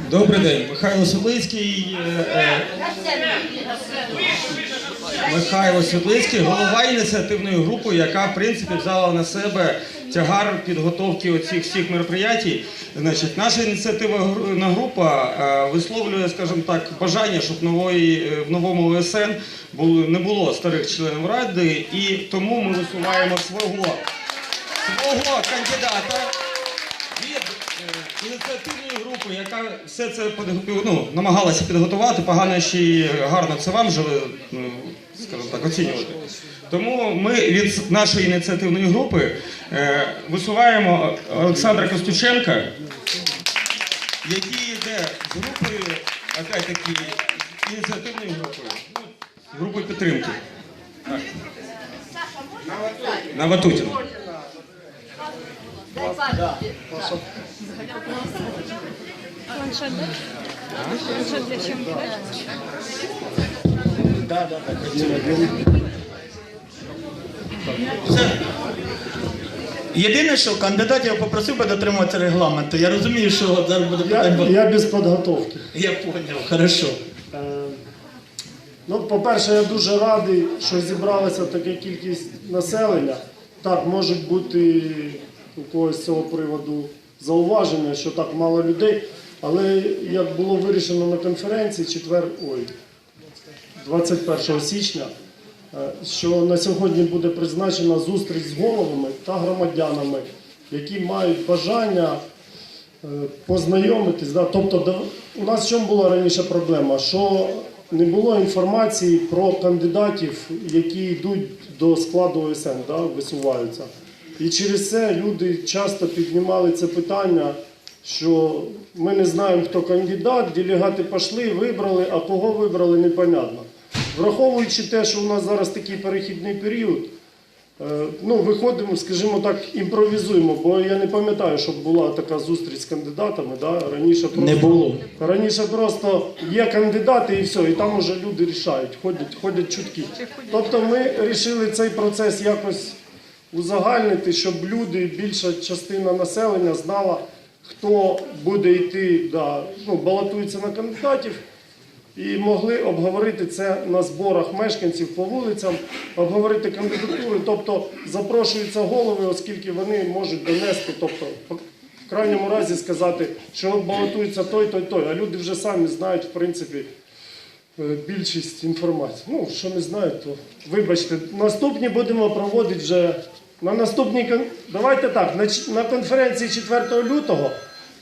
Добрий день, Михайло Світлицький. е, е, Михайло Світлицький, голова ініціативної групи, яка в принципі взяла на себе тягар підготовки оцих всіх мероприятій. Значить, наша ініціативна група е, висловлює, скажімо так, бажання, щоб нової, в новому ОСН не було старих членів ради, і тому ми висуваємо свого, свого кандидата ініціативної групи, яка все це ну, намагалася підготувати, погано ще й гарно це вам жили, ну, скажімо так, оцінювати. Тому ми від нашої ініціативної групи е, висуваємо Олександра Костюченка, який йде з групою, опять-таки, ініціативною групою, ну, групою підтримки. На Ватутіна. Планшет, да? Планшет для съемки, да? Єдине, що кандидатів я попросив би дотримуватися регламенту. Я розумію, що зараз буде Я, питання. бо- я без підготовки. Я поняв, хорошо. Е, Ну, по-перше, я дуже радий, що зібралася така кількість населення. Так, можуть бути у когось з цього приводу зауваження, що так мало людей. Але як було вирішено на конференції четвер, ой, 21 січня, е, що на сьогодні буде призначена зустріч з головами та громадянами, які мають бажання е, познайомитись. Тобто у нас в чому була раніше проблема? Що не було інформації про кандидатів, які йдуть до складу ОСН, да? висуваються. І через це люди часто піднімали це питання, що ми не знаємо, хто кандидат, делегати пішли, вибрали, а кого вибрали, непонятно. Враховуючи те, що у нас зараз такий перехідний період, Е, Ну, виходимо, скажімо так, імпровізуємо, бо я не пам'ятаю, щоб була така зустріч з кандидатами. Да? Раніше просто, Не було. Раніше просто є кандидати і все, і там уже люди рішають, ходять, ходять чутки. Тобто ми вирішили цей процес якось узагальнити, щоб люди, більша частина населення знала, хто буде йти, да, ну, балотується на кандидатів. І могли обговорити це на зборах мешканців по вулицям, обговорити кандидатури. Тобто запрошуються голови, оскільки вони можуть донести, тобто в крайньому разі сказати, що от балотується той, той, той. А люди вже самі знають, в принципі, е, більшість інформації. Ну, що не знають, то вибачте. Наступні будемо проводити вже на наступній Давайте так, на, конференції 4 лютого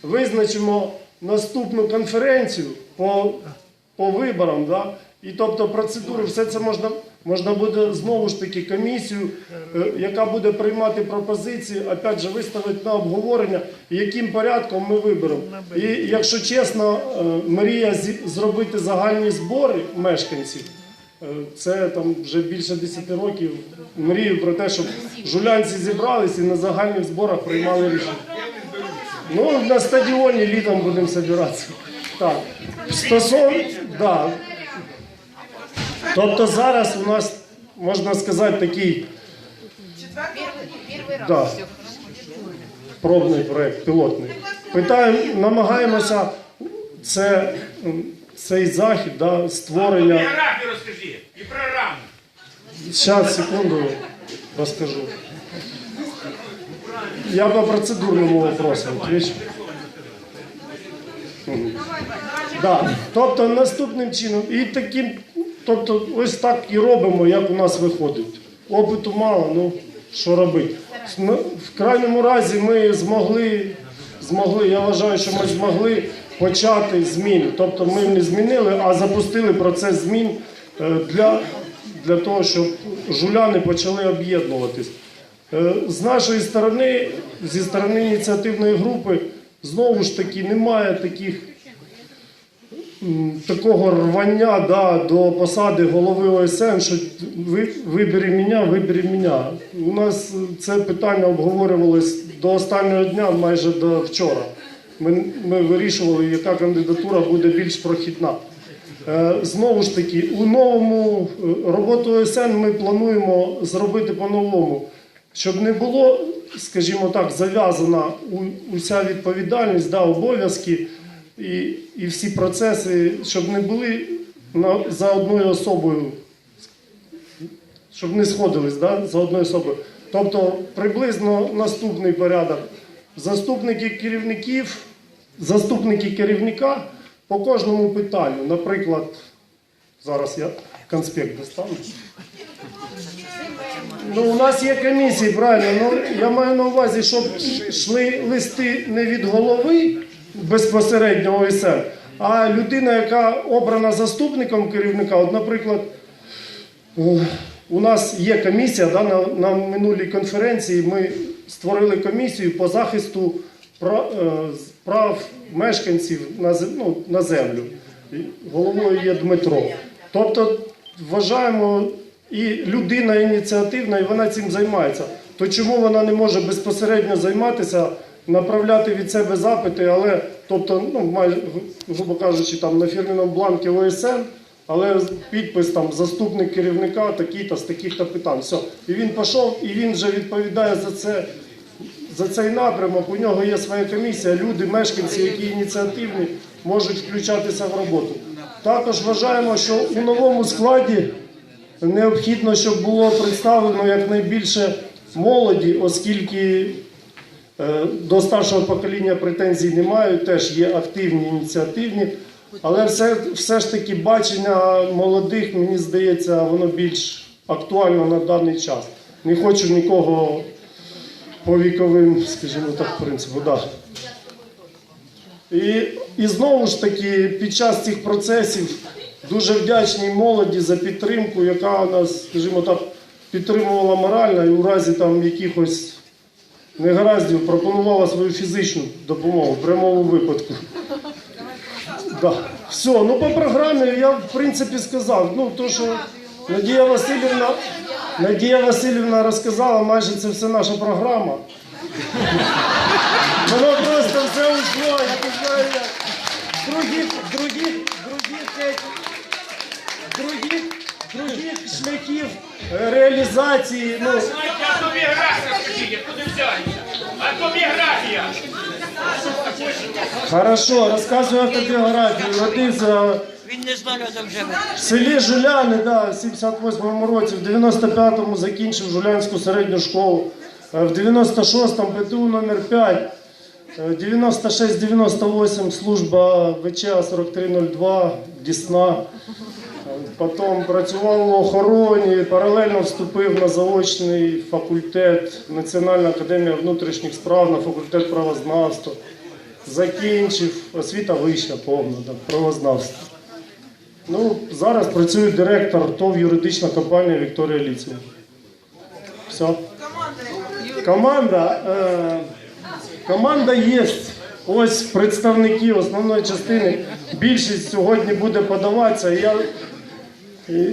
визначимо наступну конференцію по, по виборам. Да? І тобто процедури, все це можна, можна буде знову ж таки комісію, е, яка буде приймати пропозиції, опять же виставити на обговорення, яким порядком ми виберемо. І якщо чесно, е, мрія зробити загальні збори мешканців. Е, Це там вже більше 10 років мрію про те, щоб жулянці зібрались і на загальних зборах приймали рішення. Ну, на стадіоні літом будемо збиратися. Так. Стосовно, да. Тобто зараз у нас, можна сказати, такий да, пробний проєкт, пілотний. Питаємо, намагаємося це, цей захід, да, створення. Географію розкажи і про раму. Сейчас, секунду, расскажу. Я по процедурному вопросу отвечу. Да. Тобто наступним чином, і таким, тобто ось так і робимо, як у нас виходить. Опиту мало, ну що робити. Ну, В крайньому разі ми змогли, змогли, я вважаю, що ми змогли почати зміни. Тобто ми не змінили, а запустили процес змін е, для, для того, щоб жуляни почали об'єднуватись. Е, З нашої сторони, зі сторони ініціативної групи, знову ж таки, немає таких такого рвання да, до посади голови ОСН, що ви, вибери мене, вибери мене. У нас це питання обговорювалось до останнього дня, майже до вчора. Ми, ми вирішували, яка кандидатура буде більш прохідна. Е, Знову ж таки, у новому е, роботу ОСН ми плануємо зробити по-новому, щоб не було, скажімо так, зав'язана уся відповідальність, да, обов'язки і, і всі процеси, щоб не були на, за одною особою, щоб не сходились да, за одною особою. Тобто приблизно наступний порядок. Заступники керівників, заступники керівника по кожному питанню. Наприклад, зараз я конспект достану. Ну, у нас є комісії, правильно. Ну, я маю на увазі, щоб йшли листи не від голови безпосередньо ОСР, а людина, яка обрана заступником керівника. От, наприклад, е, у нас є комісія да, на, на минулій конференції. Ми створили комісію по захисту прав, прав мешканців на, ну, на землю. Головою є Дмитро. Тобто вважаємо, і людина ініціативна, і вона цим займається. То чому вона не може безпосередньо займатися, направляти від себе запити, але тобто, ну, майже, грубо кажучи, там на фірміному бланкі ОСН, але підпис там заступник керівника такий-то з таких-то питань. Все. І він пішов, і він вже відповідає за це. За цей напрямок у нього є своя комісія, люди, мешканці, які ініціативні, можуть включатися в роботу. Також вважаємо, що у новому складі необхідно, щоб було представлено якнайбільше молоді, оскільки е, до старшого покоління претензій немає, теж є активні, ініціативні. Але все, все ж таки бачення молодих, мені здається, воно більш актуально на даний час. Не хочу нікого по віковим, скажімо так, принципу. Да. І, і знову ж таки, під час цих процесів дуже вдячні молоді за підтримку, яка нас, скажімо так, підтримувала морально і у разі там якихось негараздів пропонувала свою фізичну допомогу в прямому випадку. Да. Все, ну по програмі я в принципі сказав. Ну, то, що Надія Васильівна, Надія Васильівна розказала, майже це все наша програма. Воно просто все ушло, я не знаю як. Других, других, других, других, других шляхів е, реалізації. Ну, Знаєте, автобіографія, скажіть, куди взялися? Автобіографія. хорошо, розказую автобіографію. Родився Він не з народом живе. в селі Жуляни, да, в 78-му році, в 95-му закінчив Жулянську середню школу. Е, В 96-му ПТУ номер 5. Е, 96-98 служба ВЧА 4302, Дісна. Е, Потім працював в охороні, паралельно вступив на заочний факультет Національна академія внутрішніх справ на факультет правознавства. Закінчив освіта вища повна, так, правознавство. Ну, зараз працює директор ТОВ юридична компанія Вікторія Ліцина. Все. Команда. Е, команда є. Ось представники основної частини. Більшість сьогодні буде подаватися. Я,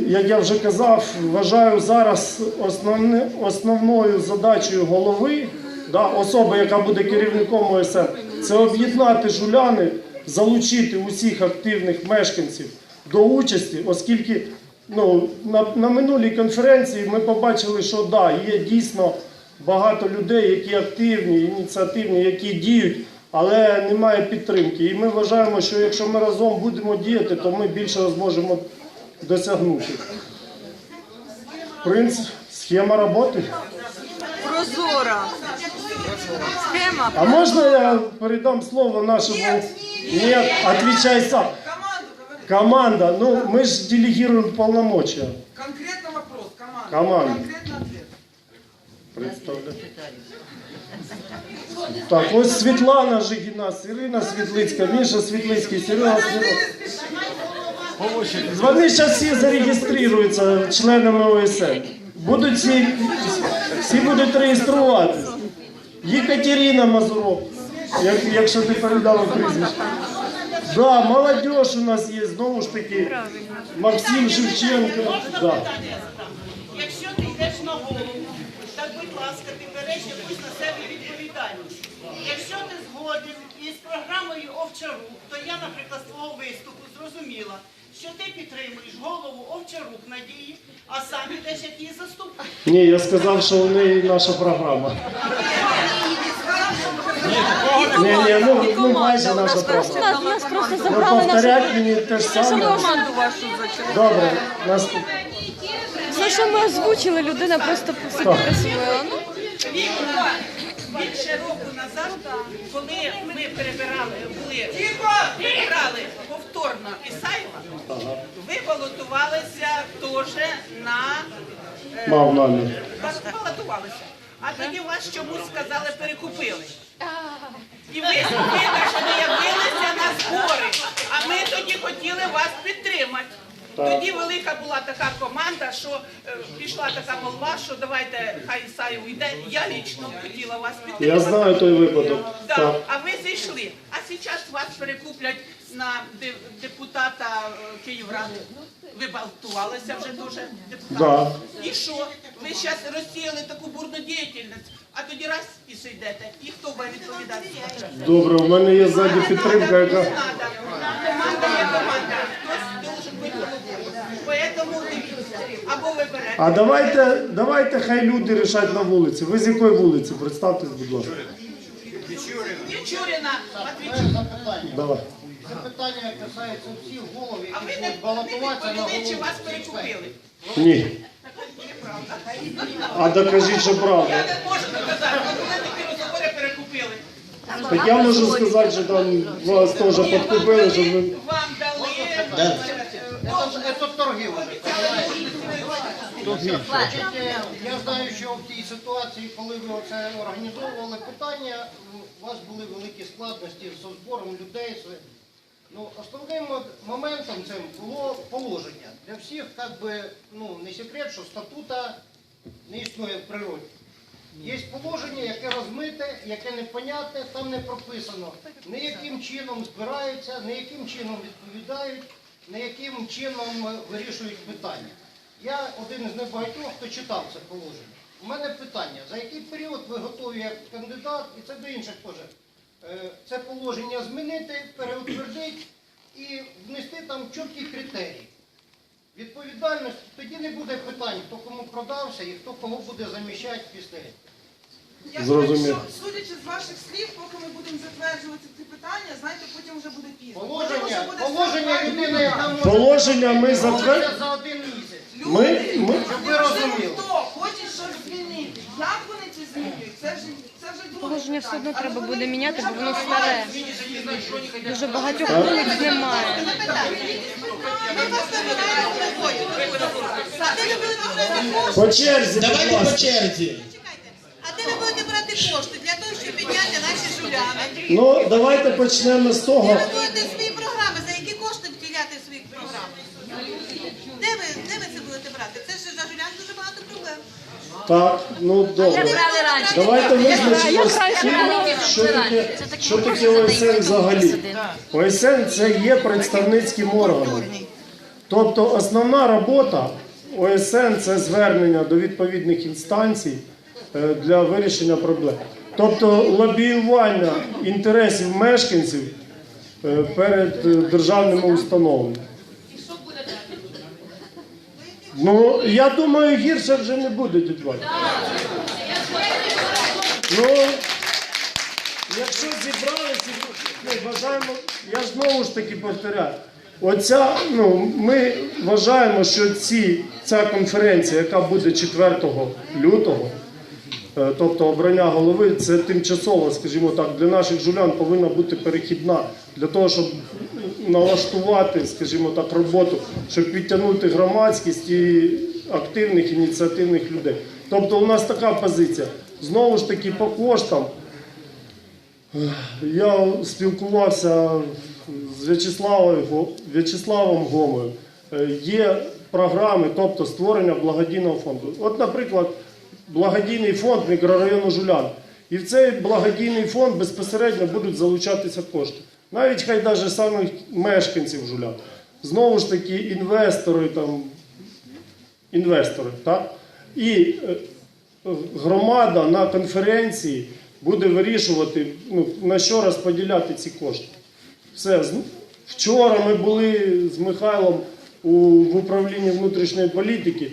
як я вже казав, вважаю зараз основне, основною задачею голови, да, особи, яка буде керівником ОСН, це об'єднати жуляни, залучити усіх активних мешканців до участі, оскільки ну, на, на минулій конференції ми побачили, що да, є дійсно багато людей, які активні, ініціативні, які діють, але немає підтримки. І ми вважаємо, що якщо ми разом будемо діяти, то ми більше зможемо досягнути. Принцип, схема роботи. Прозора. Схема. А можна я передам слово нашему? Нет, отвечай сам. Команда. Ну, мы же делегируем полномочия. Конкретно вопрос, команда. Команда. Конкретно ответ. Представляю. Так, ось Світлана Жигінас, Ірина Світлицька, Міша Світлицький, Серега Світлицький. Вони зараз всі зареєструються членами ОСН. Будуть всі, всі будуть реєструватися. Єкатерина Мазуров, як, якщо ти передала прізвище. Да, молодежь у нас є, знову ж таки, Максим Шевченко. Да. Якщо ти йдеш на голову, так будь ласка, ти береш якусь на себе відповідальність. Якщо ти згоден із програмою Овчарук, то я, наприклад, свого виступу зрозуміла, що ти підтримуєш голову Овчарук Надії, а сам ідеш як її заступник. Ні, я сказав, що в неї наша програма. Ні, ні, ну, ну майже наша програма. Нас, нас просто Ну, забрали нашу повторять мені те ж саме. Команду вашу зачали. Добре, наступ. все, що ми озвучили, людина просто по собі присвоїла. Ну, Віктор, більше року назад, коли ми перебирали, були, перебрали повторно Ісаєва, ви балотувалися теж на е, Мав намір. балотувалися. А тоді вас чомусь сказали перекупили. І ви, ви не явилися на збори. А ми тоді хотіли вас підтримати. Тоді велика була така команда, що е, пішла така молва, що давайте хай Ісаєв йде. Я лічно хотіла вас Я знаю той випадок. Да, Так. а ви зайшли. А зараз вас перекуплять на де- депутата е, Київради. Ви балотувалися вже дуже депутатом. І що? Ви зараз розсіяли таку бурну діяльність, а тоді раз і сидите. І хто буде відповідати? Добре, в мене є ззаді підтримка, яка. Команда є команда. Берете. А давайте, давайте хай люди рішать на вулиці. Ви з якої вулиці? Представтесь, будь ласка. Мічуріна, Матвійчук. Давай. Це питання касається всіх голов, А ви які не, будуть не балотуватися на відповіли, чи голову. вас перекупили? Ні. А докажіть, що Я правда. не можу доказати, мене такі розговори перекупили. Так я можу сказати, що там вас теж підкупили, щоб ви. Вам дали. Я знаю, що в тій ситуації, коли ви оце організовували питання, у вас були великі складності з збором людей. Ну, основним моментом цим було положення. Для всіх, як би, ну, не секрет, що статута не існує в природі. Є положення, яке розмите, яке непонятне, там не прописано, ні яким чином збираються, ні яким чином відповідають, ні яким чином е, вирішують питання. Я один із небагатьох, хто читав це положення. У мене питання, за який період ви готові як кандидат, і це до інших теж, е, це положення змінити, переутвердити і внести там чіткі критерії. Відповідальність, тоді не буде питань, хто кому продався і хто кого буде заміщати після. Я Зрозумів. думаю, що, судячи з ваших слів, поки ми будемо затверджувати ці питання, знаєте, потім вже буде пізно. Положення, буде положення людини, яка може Положення ми Положення місяць. Люди, Ми, ми, Щоб ви розуміли. хто хоче щось змінити. Як вони це змінюють? Це вже, це вже друге положення все одно треба буде міняти, бо воно старе. Дуже багатьох вулиць немає. Ми вас вибираємо приходять. А де ви будете брати кошти? по черзі, будь Давайте по ласка. черзі. А де ви будете брати кошти для того, щоб підняти наші жуляни? Ну, давайте почнемо з того. Ви будете свої програми, за які кошти втіляти в свої програми? Де ви, де ви це будете брати? Це ж за жулян дуже багато проблем. Так, ну добре. Давайте визначимо, що таке, що таке ОСН взагалі. ОСН це є представницьким органом. Тобто основна робота ОСН це звернення до відповідних інстанцій е, для вирішення проблем. Тобто лобіювання інтересів мешканців е, перед е, державними установами. Ну, я думаю, гірше вже не буде, Ваня. Ну, якщо зібралися, ми вважаємо, я ж знову ж таки повторяю, оця, ну, ми вважаємо, що ці, ця конференція, яка буде 4 лютого, е, тобто обрання голови, це тимчасово, скажімо так, для наших жулян повинна бути перехідна для того, щоб налаштувати, скажімо так, роботу, щоб підтягнути громадськість і активних ініціативних людей. Тобто у нас така позиція. Знову ж таки, по коштам. Я спілкувався з В'ячеславом, Гомою. Є програми, тобто створення благодійного фонду. От, наприклад, благодійний фонд мікрорайону Жулян. І в цей благодійний фонд безпосередньо будуть залучатися кошти. Навіть хай навіть самих мешканців Жулян. Знову ж таки, інвестори там, інвестори, так? І е, громада на конференції буде вирішувати, ну, на що розподіляти ці кошти. Все, Вчора ми були з Михайлом у, в управлінні внутрішньої політики.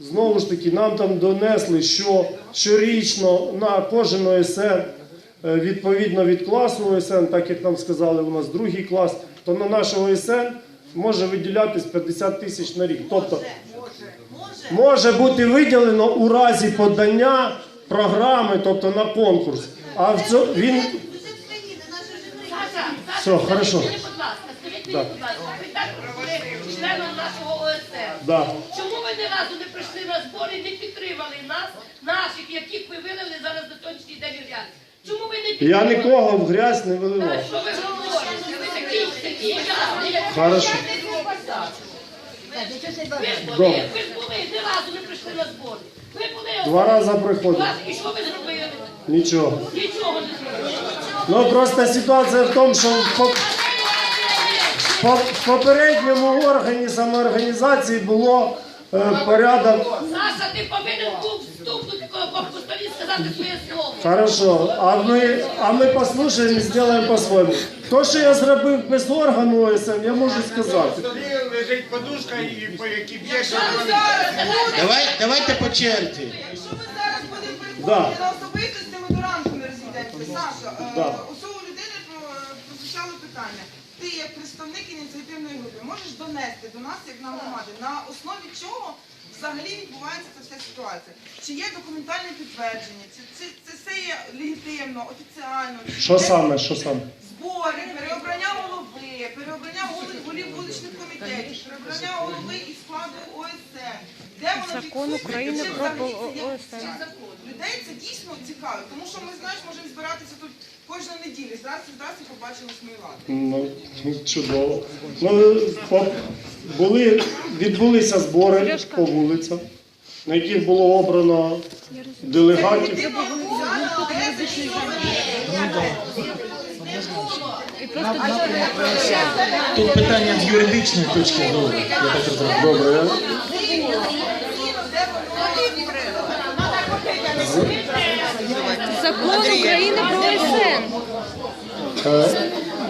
Знову ж таки, нам там донесли, що щорічно на кожен ОСН, е, відповідно від класу ОСН, так як нам сказали, у нас другий клас, то на наш ОСН може виділятись 50 тисяч на рік. Тобто може бути виділено у разі подання програми, тобто на конкурс. А в цьо, він. Все, хорошо. скажіть, будь ласка, скажіть мені, Да. будь ласка, ви так членом нашого ОСР. да. Чому ви ні разу не прийшли на збори і не підтримали нас, наших, яких ви вивели зараз на сьогоднішній день у грязь? Чому ви не Я нікого в грязь не виливав. Що ви говорите? Ви такі, такі Хорошо. Ви ж були, Добре. ви ж були, ні разу не прийшли на збори. Ви були Два рази приходив. Два- І що ви зробили? Нічого. Нічого не зробили. Ну просто ситуація в тому, що в, по- по- в попередньому органі самоорганізації було е, порядок. Саша, ти повинен був по по сказати своє слово. Хорошо, а ми, а ми послухаємо і зробимо по-своєму. То, що я зробив без органу я можу сказати. Тобі лежить подушка і по якій б'єш. Давай, давайте по черзі. Якщо ми зараз будемо Да. переходити на особистості, ми до ранку не розійдемося. Саша, е, Да цього людини про- прозвучало питання. Ти як представник ініціативної групи можеш донести до нас, як на громади, на основі чого взагалі відбувається ця вся ситуація? Чи є документальне підтвердження? Чи це, це все є легітимно, офіціально? Що саме, що саме? Збори, переобрання голови, переобрання голів вуличних комітетів, переобрання голови і складу ОСН. Де воно Закон? України Чи про ОСН. Людей це дійсно цікаво, тому що ми знаєш, можемо збиратися тут кожної неділі. Здрасте, здрасте, побачили сміювати. Ну, чудово. Ну, по- були, відбулися збори по вулицях, на яких було обрано делегатів. Тут питання з юридичної точки зору. Я так розумію. Добре, Закон України про ОСН. Е,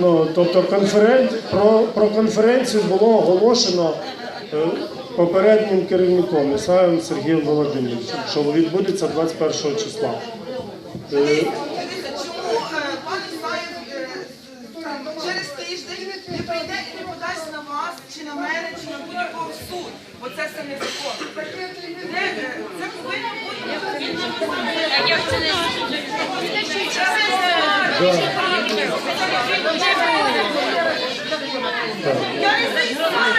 Ну, тобто конферен... про, про конференцію було оголошено е, попереднім керівником Ісаєм Сергієм Володимировичем, що відбудеться 21 числа. Е, Дивіться, чому е, пан Ісаєв е, з- там, через тиждень не прийде і не подасть на вас, чи на мене, чи на будь-якого в суд, бо це все незаконно. Де, е, Це повинно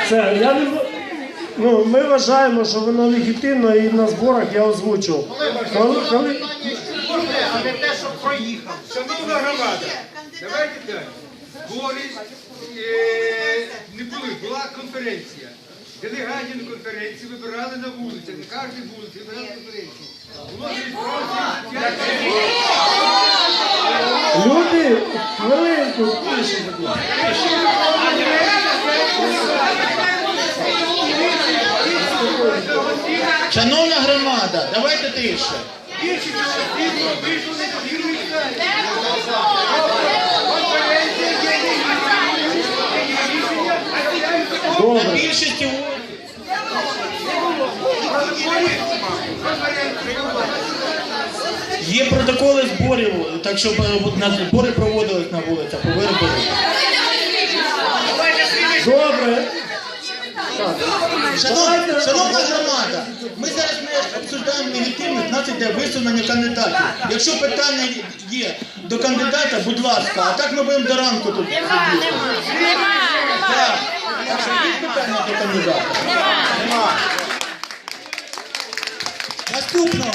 Це я не ну, ми вважаємо, що воно легітимно і на зборах я озвучував. Коли, коли... Буде, а не те, що проїхав. Шановна громада, давайте так. Збори е, не були, була конференція. Делегатів на конференції вибирали на вулиці, на кожній вулиці вибирали конференцію. Було Люди, хвилинку, тише, будь ласка. Шановна громада, давайте тише. Добре. На більшості Є протоколи зборів, так щоб е, на збори проводились на вулицях по. Добре. Шановна, шановна громада, ми зараз не обсуждаємо легітимність, у нас йде висунення кандидатів. Якщо питання є до кандидата, будь ласка, а так ми будемо до ранку тут. сидіти. Так. Так що є питання до кандидата? Нема. Наступного.